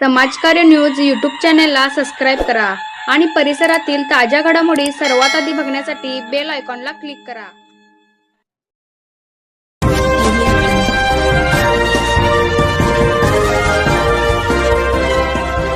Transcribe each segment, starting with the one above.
समाजकार्य news YouTube चॅनेलला subscribe करा आणि परिसरातील ताज्या घडामोडी सर्वात आधी बघण्यासाठी बेल आयकॉनला क्लिक करा.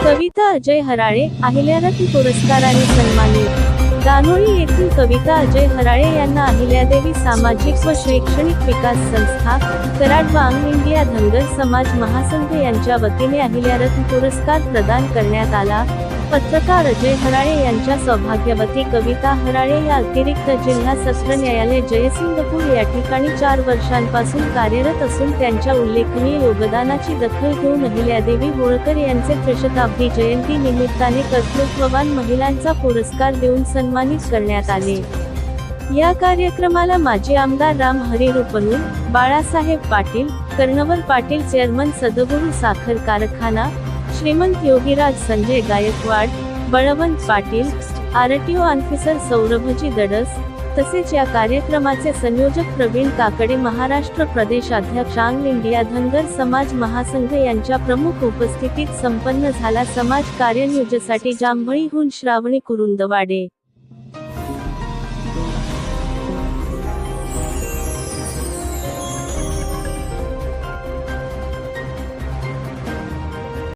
कविता अजय हराळे अहिल्यारत्न पुरस्काराने सन्मानित दानोळी येथील कविता अजय हराळे यांना अहिल्यादेवी सामाजिक व शैक्षणिक विकास संस्था कराड व अंग इंडिया धनगर समाज महासंघ यांच्या वतीने अहिल्यारत्न पुरस्कार प्रदान करण्यात आला. पत्रकार अजय हराळे यांच्या सौभाग्यवती कविता हराळे या अतिरिक्त जिल्हा सत्र न्यायालय जयसिंगपूर या ठिकाणी चार वर्षांपासून कार्यरत असून त्यांच्या उल्लेखनीय योगदानाची दखल घेऊन अहिल्यादेवी होळकर यांचे त्रिशताब्दी जयंती निमित्ताने कर्तृत्ववान महिलांचा पुरस्कार देऊन सन्मानित करण्यात आले. या कार्यक्रमाला माजी आमदार राम हरी बाळासाहेब पाटील कर्णवर पाटील चेअरमन सदगुरू साखर कारखाना श्रीमंत योगीराज संजय गायकवाड बळवंत पाटील आरटीओ ऑफिसर सौरभजी दडस तसेच या कार्यक्रमाचे संयोजक प्रवीण काकडे महाराष्ट्र प्रदेशाध्यक्ष आंग इंडिया धनगर समाज महासंघ यांच्या प्रमुख उपस्थितीत संपन्न झाला समाज कार्यनियोजसाठी जांभळीहून श्रावणी कुरुंदवाडे.